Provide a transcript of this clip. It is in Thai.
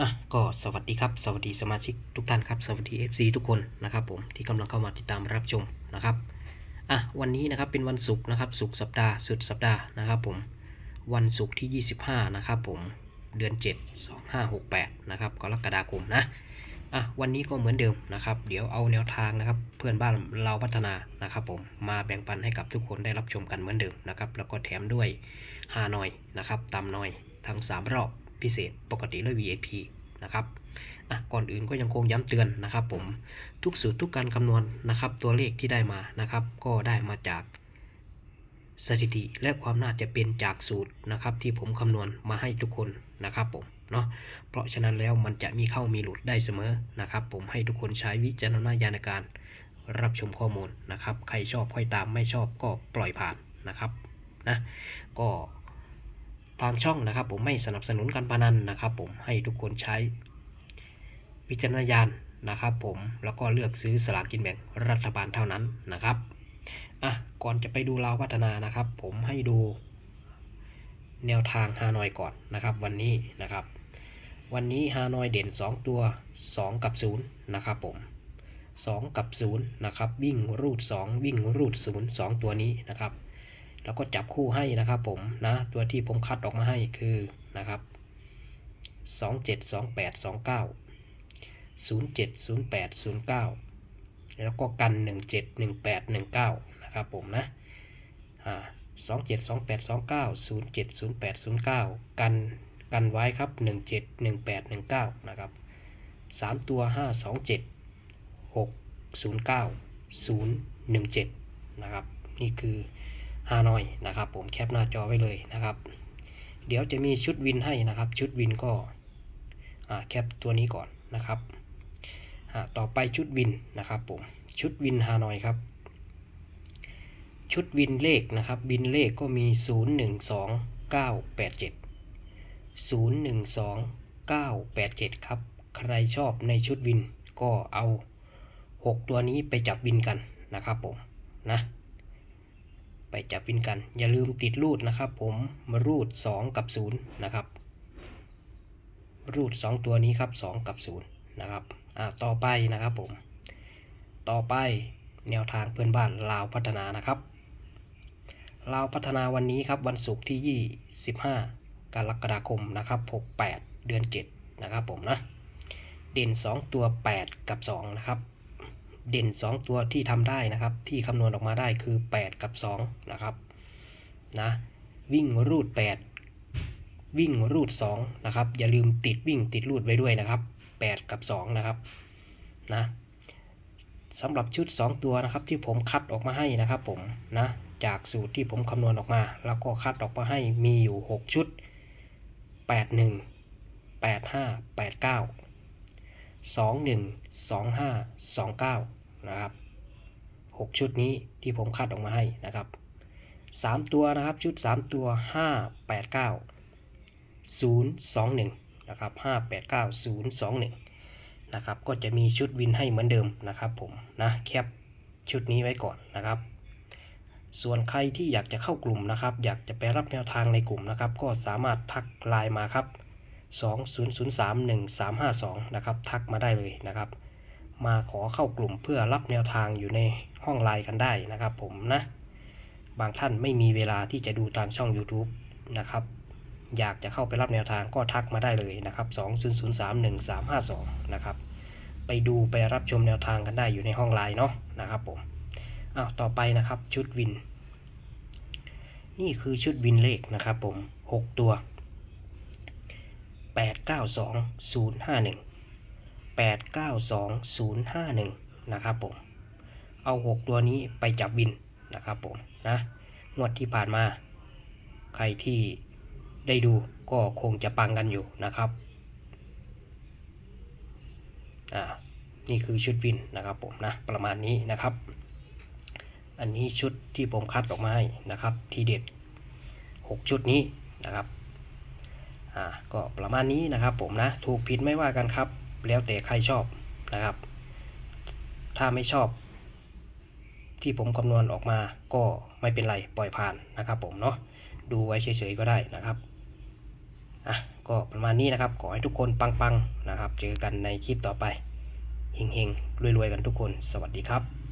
อะก็สวัสดีครับ สวัสดีสมาชิกทุกท่านครับ สวัสดี FC ทุกคนนะครับผมที่กำลังเข้ามาติดตามรับชมนะครับอะวันนี้นะครับเป็นวันศุกร์นะครับศุกร์สัปดาห์สุดสัปดาห์นะครับผมวันศุกร์ที่ 25 นะครับผมเดือน 7 2568 นะครับกรกฎาคมนะอะวันนี้ก็เหมือนเดิมนะครับ เดี๋ยวเอาแนวทางนะครับ เพื่อนบ้านเราพัฒนานะครับผมมาแบ่งปันให้กับทุกคนได้รับชมกันเหมือนเดิมนะครับแล้วก็แถมด้วยฮานอยนะครับตามนอยทั้ง 3 รอบ พิเศษปกติและ VIP นะครับก่อนอื่นก็ยังคงย้ำเตือนนะครับ ผมทุกสูตรทุกการคำนวณนะครับ ตัวเลขที่ได้มานะครับ ก็ได้มาจากสถิติและความน่าจะเป็นจากสูตรนะครับ ที่ผมคำนวณมาให้ทุกคนนะครับผมเนาะเพราะฉะนั้นแล้วมันจะมีเข้ามีหลุดได้เสมอนะครับ ผมให้ทุกคนใช้วิจารณญาณในการรับชมข้อมูลนะครับ ใครชอบค่อยตามไม่ชอบก็ปล่อยผ่านนะครับนะก็ ทางช่องนะครับ ผมไม่สนับสนุนการพนันนะครับ ผมให้ทุกคนใช้วิจารณญาณนะครับ ผมแล้วก็เลือกซื้อสลากกินแบ่งรัฐบาลเท่านั้นนะครับอะก่อนจะไปดูลาวพัฒนานะครับ ผมให้ดูแนวทางฮานอยก่อนนะครับ วันนี้นะครับ วันนี้ฮานอยเด่น 2 ตัว 2 กับ 0 นะครับผม 2 กับ 0 นะครับ วิ่งรูด 2 วิ่งรูด 0 2 ตัวนี้นะครับ แล้วก็จับคู่ให้นะครับผมนะตัวที่ผมคัดออกมาให้คือนะครับ 27 28 29 07 08 09 แล้วก็กัน 17 18 19 นะครับผมนะอ่า27 28 29 07 08 09 กันกันไว้ครับ 17 18 19 นะครับ 3 ตัว 5 27 6 09 017 นะครับ นี่คือ ฮานอยนะครับ ผมแคปหน้าจอไว้เลยนะครับ เดี๋ยวจะมีชุดวินให้นะครับ ชุดวินก็แคปตัวนี้ก่อนนะครับต่อไปชุดวินนะครับผมชุดวินฮานอยครับชุดวินเลขนะครับวินเลขก็มี 0 1 2 9 8 7 0 1 2 9 8 7 ครับ ใครชอบในชุดวินก็เอา 6 ตัวนี้ไปจับวินกันนะครับผมนะ จับวินกัน อย่าลืมติดรูดนะครับ ผมมารูด 2 กับ 0 นะครับ รูด 2 ตัวนี้ครับ 2 กับ 0 นะครับอ่าต่อไปนะครับผม ต่อไปแนวทางเพื่อนบ้านลาวพัฒนานะครับลาวพัฒนาวันนี้ครับวันศุกร์ที่ 25 กรกฎาคมนะครับ 68 เดือน 7 นะครับผมนะ เด่น 2 ตัว 8 กับ 2 นะครับ เด่น 2 ตัวที่ทำได้นะครับ ที่คำนวณออกมาได้คือ 8 กับ 2 นะครับนะวิ่งรูด 8 วิ่งรูด 2 นะครับ อย่าลืมติดวิ่งติดรูดไว้ด้วยนะครับ 8 กับ 2 นะครับนะสำหรับชุด 2 ตัวนะครับที่ผมคัดออกมาให้นะครับผมนะจากสูตรที่ผมคำนวณออกมา แล้วก็คัดออกมาให้มีอยู่ 6 ชุด 81 85 89 21 25 29 นะครับ 6 ชุดนี้ที่ผมคัดออกมาให้นะครับ 3 ตัวนะครับชุด 3 ตัว 5 8 9 0 2 1 นะครับ 5 8 9 0 2 1 นะครับ ก็จะมีชุดวินให้เหมือนเดิมนะครับผมนะแคปชุดนี้ไว้ก่อนนะครับส่วนใครที่อยากจะเข้ากลุ่มนะครับ อยากจะไปรับแนวทางในกลุ่มนะครับ ก็สามารถทักไลน์มาครับ 20031352 นะครับ ทักมาได้เลยนะครับ มาขอเข้ากลุ่มเพื่อรับแนวทางอยู่ในห้องไลน์กันได้นะครับ ผมนะ บางท่านไม่มีเวลาที่จะดูทางช่อง YouTube นะครับ อยากจะเข้าไปรับแนวทางก็ทักมาได้เลยนะครับ20031352 นะครับ ไปดูไปรับชมแนวทางกันได้อยู่ในห้องไลน์เนาะนะครับผมอ้าวต่อไปนะครับชุดวิน นี่คือชุดวินเลขนะครับผม 6 ตัว 892051 892051 นะครับผม เอา 6 ตัวนี้ไปจับวินนะครับผมนะงวดที่ผ่านมา ใครที่ได้ดูก็คงจะปังกันอยู่นะครับอ่านี่คือชุดวินนะครับผมนะประมาณนี้นะครับ อันนี้ชุดที่ผมคัดออกมาให้นะครับ ทีเด็ด 6 ชุดนี้นะครับ อ่าก็ประมาณนี้นะครับผมนะ ถูกผิดไม่ว่ากันครับ แล้วแต่ใครชอบนะครับ ถ้าไม่ชอบ ที่ผมคำนวณออกมาก็ไม่เป็นไรปล่อยผ่านนะครับผมเนาะดูไว้เฉยๆก็ได้นะครับอะก็ประมาณนี้นะครับ ขอให้ทุกคนปังๆนะครับ เจอกันในคลิปต่อไปเฮงๆรวยๆกันทุกคน สวัสดีครับ